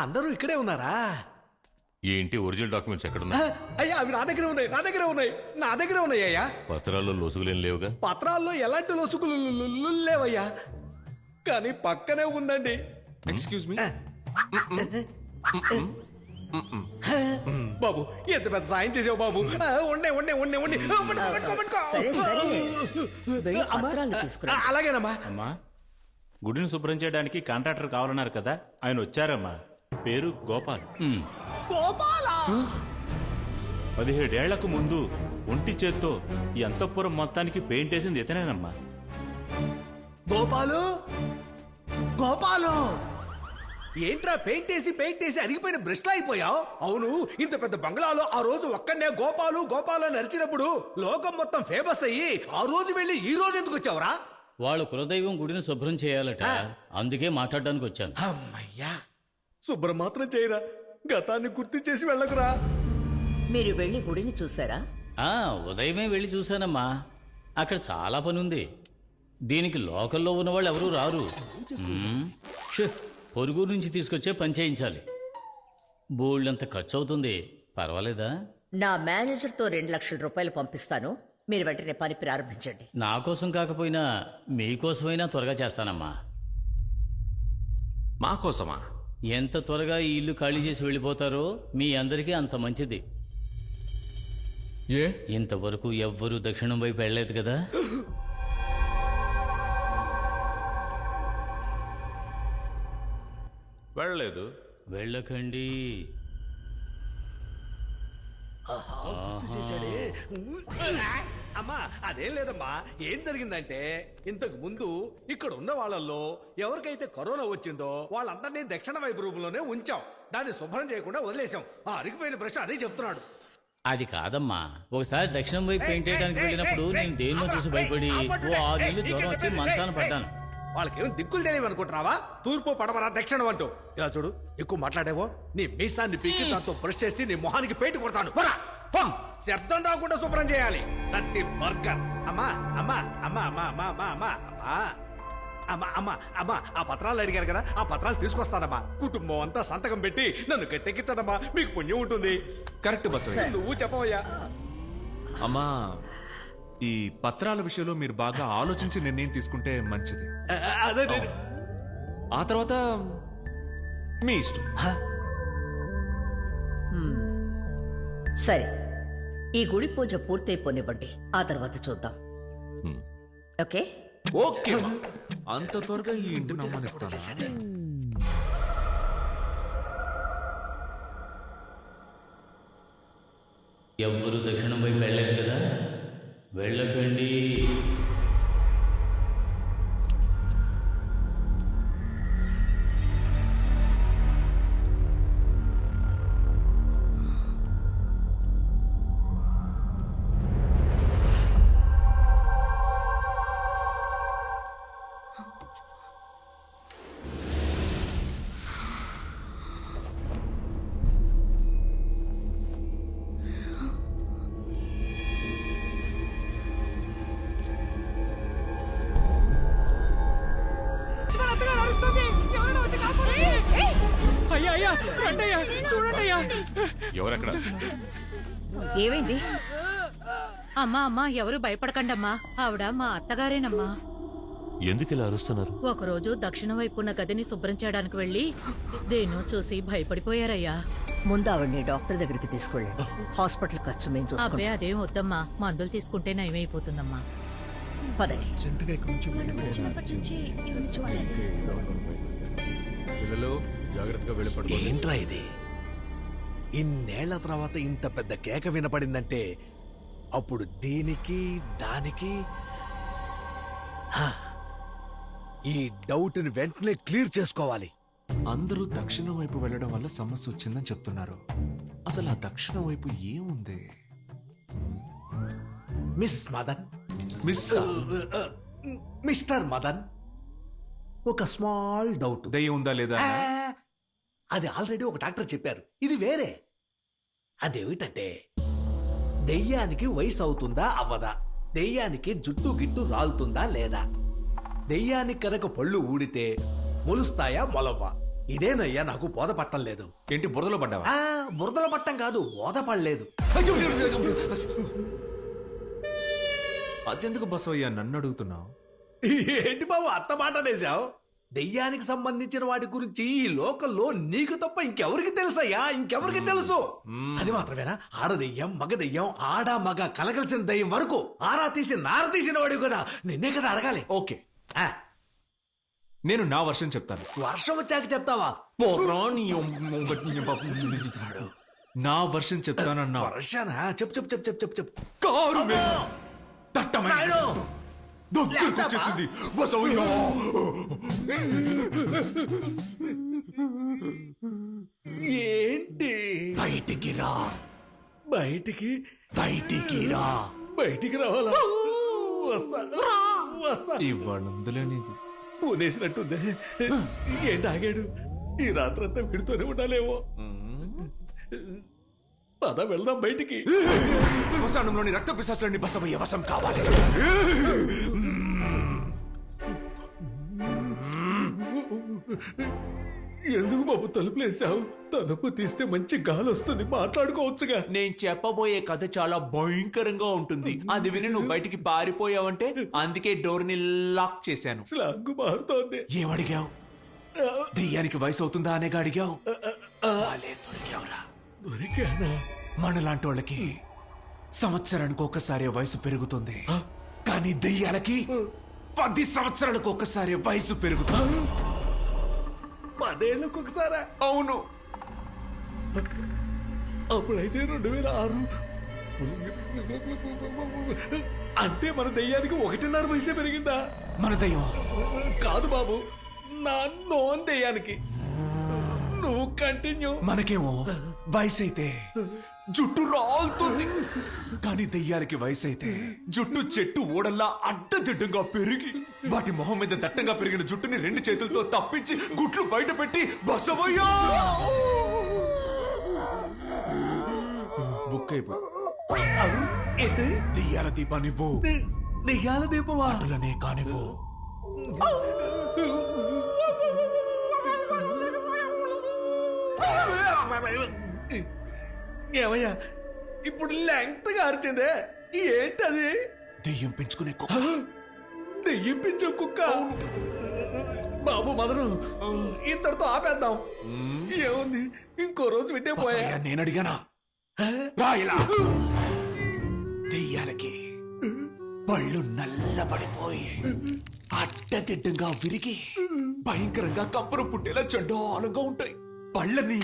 అందరూ ఇక్కడే ఉన్నారా? ఏంటి ఒరిజినల్ డాక్యుమెంట్స్ ఎక్కడున్నా ఆ, అయ్యా అవి నా దగ్గర ఉన్నాయి నా దగ్గర ఉన్నాయి నా దగ్గర ఉన్నాయి అయ్యా. పత్రాల్లో లొసుగులేం లేవుగా? పత్రాల్లో ఎలాంటి లొసుగులు లేవయ్యా? కానీ పక్కనే ఉందండి. ఎక్స్క్యూజ్ మీ బాబు ఎంత పెద్ద సాయం చేసావు బాబు? ఆ, ఉండే ఉండే ఉండే ఉండే. ఆ, పట్టుకో, పట్టుకో, పట్టుకో. సరే సరే. వెళ్ళి అమ్మా. పత్రాలు తీసుకురా. ఆ, అలాగేనమ్మా. అమ్మా గుడిని శుభ్రం చేయడానికి కాంట్రాక్టర్ కావాలన్నారు కదా ఆయన వచ్చారమ్మా. పేరు గోపాల్. గోపాలా? పదిహేడేళ్ళకు ముందు ఒంటి చేత్తో ఈ అంతఃపురం మొత్తానికి పెయింట్ వేసింది ఇతనేనమ్మా. గోపాలు? గోపాలు? ఏంట్రా పెయింట్ వేసి పెయింట్ వేసి అరిగిపోయిన బ్రష్లా అయిపోయావు? అవును ఇంత పెద్ద బంగ్లాలో ఆ రోజు ఒక్కనే గోపాలు గోపాలు అని అరిచినప్పుడు లోకం మొత్తం ఫేమస్ అయ్యి ఆ రోజు వెళ్ళి ఈ రోజు ఎందుకు వచ్చావురా? వాళ్ళ కులదైవం గుడిని శుభ్రం చేయాలట. అందుకే మాట్లాడడానికి వచ్చాను. అమ్మయ్యా! శుభ్రం మాత్రం చేయరా. గతాన్ని గుర్తు చేసి వెళ్ళకురా. మీరు వెళ్ళి గుడిని చూసారా? ఆ ఉదయమే వెళ్ళి చూశానమ్మా. అక్కడ చాలా పని ఉంది దీనికి లోకల్లో ఉన్న వాళ్ళు ఎవరూ రారు. మ్మ్. షే, పొరుగు నుంచి తీసుకొచ్చే పని చేయించాలి. బోల్డంత ఖర్చు అవుతుంది పర్వాలేదా? నా మేనేజర్తో రెండు లక్షల రూపాయలు పంపిస్తాను. మీరు వెంటనే పని ప్రారంభించండి. నా కోసం కాకపోయినా మీకోసమైనా త్వరగా చేస్తానమ్మా. మా కోసమా? ఎంత త్వరగా ఈ ఇల్లు ఖాళీ చేసి వెళ్ళిపోతారో మీ అందరికీ అంత మంచిది. ఏ? ఇంతవరకు ఎవ్వరూ దక్షిణం వైపు వెళ్ళలేదు కదా? వెళ్ళలేదు. వెళ్ళకండి. గుర్తు చేశాడే. అమ్మా అదేం లేదమ్మా. ఏం జరిగిందంటే ఇంతకు ముందు ఇక్కడ ఉన్న వాళ్ళల్లో ఎవరికైతే కరోనా వచ్చిందో వాళ్ళందరినీ దక్షిణ వైపు రూపంలోనే ఉంచాం. దాన్ని శుభ్రం చేయకుండా వదిలేశాం. ఆ అరిగిపోయిన బ్రష్ అదే చెప్తున్నాడు. అది కాదమ్మా. ఒకసారి దక్షిణం వైపు పెయింట్ వేయడానికి వెళ్ళినప్పుడు నేను దేన్నో చూసి భయపడి ఓ ఆరు నెలలు జ్వరం వచ్చి మంచాన పడ్డాను. వాళ్ళకేం దిక్కులు తెలియవు అనుకుంటున్నావా తూర్పు పడమర దక్షిణం అంటూ. ఇలా చూడు ఎక్కువ మాట్లాడేవో? నీ మీసాన్ని పీకి దాంతో బ్రష్ చేసి నీ మొహానికి పెయింట్ కొడతాను. పోరా. శబ్దం రాకుండా శుభ్రం చేయాలి. తత్తి బర్గర్ అమ్మా అమ్మా అమ్మా అమ్మా అమ్మా అమ్మా అమ్మా అమ్మా. అమ్మా అమ్మా అమ్మా ఆ పత్రాలు అడిగారు కదా ఆ పత్రాలు తీసుకొస్తానమ్మా. కుటుంబం అంతా సంతకం పెట్టి నన్ను గట్టెక్కించడమ్మా. మీకు పుణ్యం ఉంటుంది. కరెక్ట్ బస్సు నువ్వు చెప్పవయ్యా. అమ్మా ఈ పత్రాల విషయంలో మీరు బాగా ఆలోచించి నిర్ణయం తీసుకుంటే మంచిది. అదే ఆ తర్వాత మీ ఇష్టం. సరే. ఈ గుడి పూజ పూర్తయిపోనివ్వండి. ఆ తర్వాత చూద్దాం. ఓకే? ఓకే. అంత త్వరగా ఈ ఇంటిని అమ్మనిస్తాను ఎవ్వరూ దక్షిణం అయ్యా అయ్యా రండి అయ్యా చూడండి అయ్యా ఎవరెక్కడ? ఏమైంది? అమ్మా అమ్మా ఎవరు భయపడకండమ్మా. ఆవిడ మా అత్తగారేనమ్మా. ఎందుకు ఇలా అరుస్తున్నారు? ఒకరోజు దక్షిణ వైపు ఉన్న గదిని శుభ్రం చేయడానికి వెళ్ళి దేన్నో చూసి భయపడిపోయారయ్యా. ముందు ఆవిడ్ని డాక్టర్ దగ్గరికి తీసుకెళ్ళండి. హాస్పిటల్ ఖర్చు మేము అబ్బే చూసుకుంటాం అదేం వద్దమ్మా. మందులు తీసుకుంటే నయమైపోతుందమ్మా. పదండి. పిల్లలు జాగ్రత్తగా వెళ్ళి ఏంట్రా ఇది? ఇన్నేళ్ళ తర్వాత ఇంత పెద్ద కేక వినపడిందంటే అప్పుడు దీనికి దానికి? హా, ఈ డౌట్ని వెంటనే క్లియర్ చేసుకోవాలి. అందరూ దక్షిణం వైపు వెళ్ళడం వల్ల సమస్య వచ్చిందని చెప్తున్నారు. అసలు ఆ దక్షిణం వైపు ఏముంది? Miss Madan. Miss mister Madan. ఒక స్మాల్ డౌట్ దయ్యం ఉందా లేదా ఆ, అది ఆల్రెడీ ఒక డాక్టర్ చెప్పారు. ఇది వేరే. అదేమిటంటే దెయ్యానికి వయసు అవుతుందా? అవ్వదా? దెయ్యానికి జుట్టు గిట్టు రాలుతుందా లేదా? దెయ్యానికి కనుక పళ్ళు ఊడితే మొలుస్తాయా? మొలవ్వా? ఇదేనయ్యా నాకు బోధపట్టం లేదు. ఏంటి బురదలో పడ్డావా? ఆ బురదల పట్టం కాదు బోధపడలేదు. అదెందుకు బసవయ్యా నన్ను అడుగుతున్నావు? ఏంటి బాబు అత్త మాట అనేసావు దెయ్యానికి సంబంధించిన వాటి గురించి ఈ లోకల్లో నీకు తప్ప ఇంకెవరికి తెలుసయ్యా? ఇంకెవరికి తెలుసు? అది మాత్రమేనా? ఆడ దెయ్యం మగ దెయ్యం ఆడ మగ కలగలిసిన దెయ్యం వరకు ఆరా తీసి నార తీసిన వాడివి కదా. నిన్నే కదా అడగాలి. ఓకే. ఆ, నేను నా వర్షం చెప్తాను. వర్షం వచ్చాక చెప్తావా? నా వర్షం చెప్తానన్నా వర్షానా? చెప్పు చెప్పు చెప్పు చెప్పు చెప్పు. చెప్పు కారు మీద దట్టమైన నాయుడు! దగ్గరకు వచ్చేసింది. బసవయ్యా! ఏంటి? బయటికి రా. బయటికి? బయటికి రా. బయటికి రావాలా? వస్తా. వస్తా. ఇవాళ ఉందిలే నీకు పూనేసినట్టుంది ఏంటి ఆగాడు ఈ రాత్రంతా విడుతూనే ఉండాలేమో. పద వెళ్దాం బయటికి. శ్మశానంలోని రక్త పిశాచాన్ని బసవయ్య వశం కావాలి. ఎందుకు బాబు తలుపులేసావు తలుపు తీస్తే మంచి గాలి వస్తుంది మాట్లాడుకోవచ్చుగా. నేను చెప్పబోయే కథ చాలా భయంకరంగా ఉంటుంది. అది విని నువ్వు బయటికి పారిపోయావంటే అందుకే డోర్ని లాక్ చేశాను. స్లాంగు మారుతోంది. ఏమడిగావు దెయ్యానికి వయసు అవుతుందా అనేగా అడిగావు? దొరికావురా దొరికానా? మనలాంటి వాళ్ళకి సంవత్సరానికి ఒకసారి వయసు పెరుగుతుంది. కానీ దెయ్యాలకి పది సంవత్సరాలకు ఒకసారి వయసు పెరుగుతుంది. పదేళ్ళకు ఒకసారా? అవును. అప్పుడైతే రెండు వేల ఆరు. అంటే మన దెయ్యానికి ఒకటిన్నర వయసే పెరిగిందా? మన దెయ్యం. కాదు బాబు నా నోన్ దెయ్యానికి. నువ్వు కంటిన్యూ. మనకేమో వయసు అయితే జుట్టు రాలుతుంది. కానీ దెయ్యాలకి వయసు అయితే జుట్టు చెట్టు ఓడల్లా అడ్డదిడ్డంగా పెరిగి వాటి మొహం మీద దట్టంగా పెరిగిన జుట్టుని రెండు చేతులతో తప్పించి గుట్లు బయట పెట్టి బసవయ్యా! బుక్ అయిపోయి దెయ్యాల దీపానివ్వు. దె- దెయ్యాల దీపమా? అటులనే కానివ్వు. ఏమయ్యా? ఇప్పుడు లెంగ్త్గా అరిచిందే. ఏంటది? దెయ్యం పెంచుకునే కుక్క. దెయ్యం పెంచే కుక్క? బాబు మదను. ఇంతటితో ఆపేద్దాం. ఏముంది? ఇంకో రోజు వింటే పోయా. నేను అడిగానా? రా ఇలా. దెయ్యాలకి పళ్ళు నల్లబడిపోయి అడ్డదిడ్డంగా విరిగి భయంకరంగా కంపరం పుట్టేలా చండాలంగా ఉంటాయి. పళ్ళని.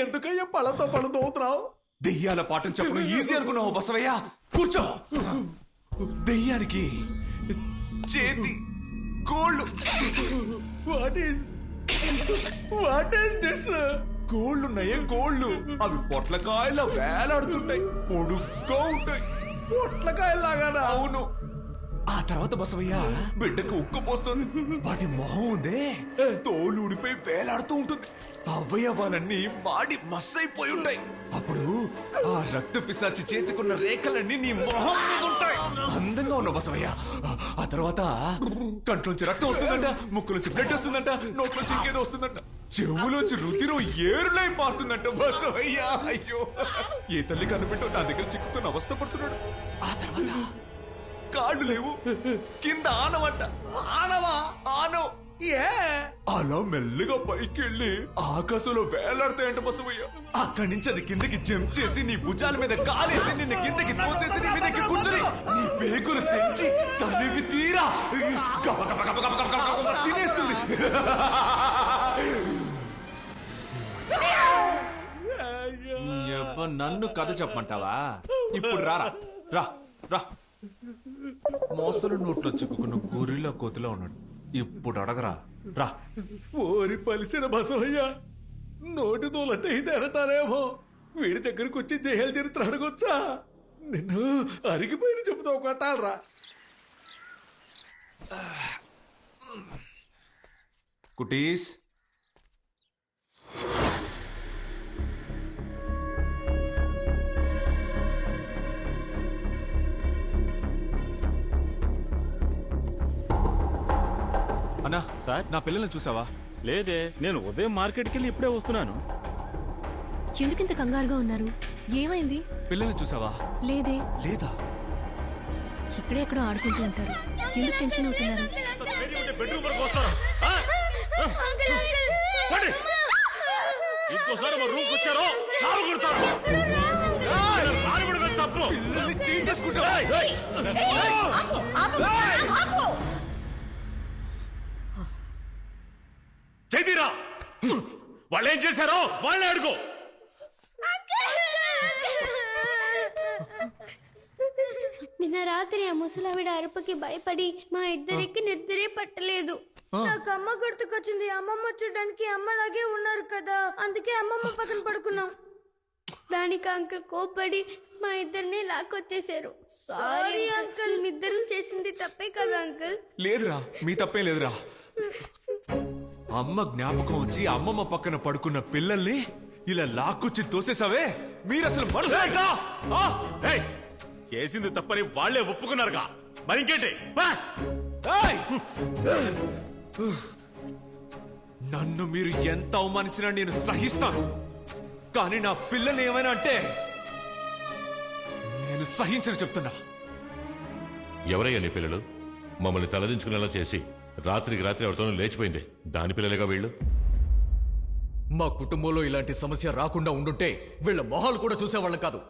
ఎందుకయ్యా పళ్ళతో పళ్ళు తోగుతున్నావు దెయ్యాల పాఠం చెప్పడం ఈజీ అనుకున్నావు బసవయ్య. కూర్చో. దెయ్యానికి చేతి గోళ్ళు what is what is this గోళ్ళున్నాయే గోళ్ళు అవి పొట్లకాయల వేలాడుతుంటాయి. పొడుగ్గా ఉంటాయి. పొట్లకాయలాగానా అవును. ఆ తర్వాత బసవయ్య. బిడ్డకు ఉక్కు పోస్తుంది. వాటి మొహం ఉందే. తోలు ఊడిపోయి వేలాడుతూ ఉంటుంది. అవయవాలన్నీ మాడి మస్సైపోయి ఉంటాయి. అప్పుడు ఆ రక్త పిశాచి చేతికున్న రేఖలన్నీ నీ మొహం మీద ఉంటాయి. అందంగా ఉన్న బసవయ్య. ఆ తర్వాత కంట్లోంచి రక్తం వస్తుందంట ముక్కులోంచి బ్లడ్ వస్తుందంట నోట్లోంచి ఇంకేదో వస్తుందంట. చెవులోంచి రుతిలో ఏరులై పారుతుందంట బసవయ్య. అయ్యో. ఏ తల్లి కనిపెట్టో నా దగ్గర చిక్కుకున్న అవస్థ పడుతున్నాడు. ఆ తర్వాత కాళ్ళు లేవు. కింద ఆనవంట. ఆనవా? ఆనో. ఏ? అలా మెల్లగా పైకి వెళ్ళి ఆకాశంలో వేలాడతాయంట బసవయ్య. అక్కడి నుంచి అది కిందకి జంప్ చేసి నీ భుజాల మీద కాలేసి నిన్ను కిందకి తోసేసి నీ మీదకి కూర్చొని నీ పేగులు తెంచి తనివి తీరా. గబ గబ గబ గబ గబ గబ గబ తినేస్తుంది. నన్ను కథ చెప్పమంటావా? ఇప్పుడు రారా. రా రా. మోసలు నోట్లో చిక్కుకున్న గొర్రెల కోతిలో ఉన్నాడు. ఇప్పుడు అడగరా. రా. ఓరి పలిసిన బసవయ్య నోటి దూలంటే ఇది అనటారేమో వీడి దగ్గరకు వచ్చి దేహాల చరిత్ర అడగొచ్చా? నిన్ను అరిగిపోయిన చెబుతా కొట్టాలరా. కుటీస్. అన్న సార్. నా పిల్లల్ని చూసావా? లేదే నేను ఉదయం మార్కెట్కి వెళ్ళి ఇప్పుడే వస్తున్నాను. ఎందుకింత కంగారుగా ఉన్నారు? ఏమైంది? పిల్లల్ని చూసావా? లేదే. లేదా? ఇక్కడే ఎక్కడో ఆడుకుంటూ ఉంటారు. ఎందుకు టెన్షన్ అవుతున్నారు? ఇంకోసారి మా రూమ్కి వచ్చారో? చాలు కొడతారు. తప్పు. పిల్లల్ని చేంజ్ చేసుకుంటా వాళ్ళు ఏం చేశారో వాళ్ళే అడుగు. నిన్న రాత్రి ఆ ముసలావిడ అరుపుకి భయపడి మా ఇద్దరికి నిద్రే పట్టలేదు. నాకు అమ్మ గుర్తుకొచ్చింది. అమ్మమ్మ చూడడానికి అమ్మలాగే ఉన్నారు కదా. అందుకే అమ్మమ్మ పక్కన పడుకున్నాం. దానికి అంకుల్ కోపడి మా ఇద్దరిని లాక్కొచ్చేసారు సారీ అంకుల్ మీ ఇద్దరం చేసింది తప్పే కదా అంకుల్ లేదురా మీ తప్పే లేదురా. అమ్మ జ్ఞాపకం వచ్చి అమ్మమ్మ పక్కన పడుకున్న పిల్లల్ని ఇలా లాక్కొచ్చి తోసేసావే మీరు అసలు మనసు ఏయ్, చేసింది తప్పని వాళ్ళే ఒప్పుకున్నారుగా. మరి ఇంకేంటి బా! ఏయ్! నన్ను మీరు ఎంత అవమానించినా నేను సహిస్తాను. కానీ నా పిల్లల్ని ఏమైనా అంటే నేను సహించని చెప్తున్నా. ఎవరయ్యా నీ పిల్లలు? మమ్మల్ని తలదించుకునేలా చేసి రాత్రికి రాత్రి ఎవరితోనూ లేచిపోయింది. దాని పిల్లలేగా వీళ్ళు? మా కుటుంబంలో ఇలాంటి సమస్య రాకుండా ఉండుంటే వీళ్ళ మొహాలు కూడా చూసేవాళ్ళం కాదు.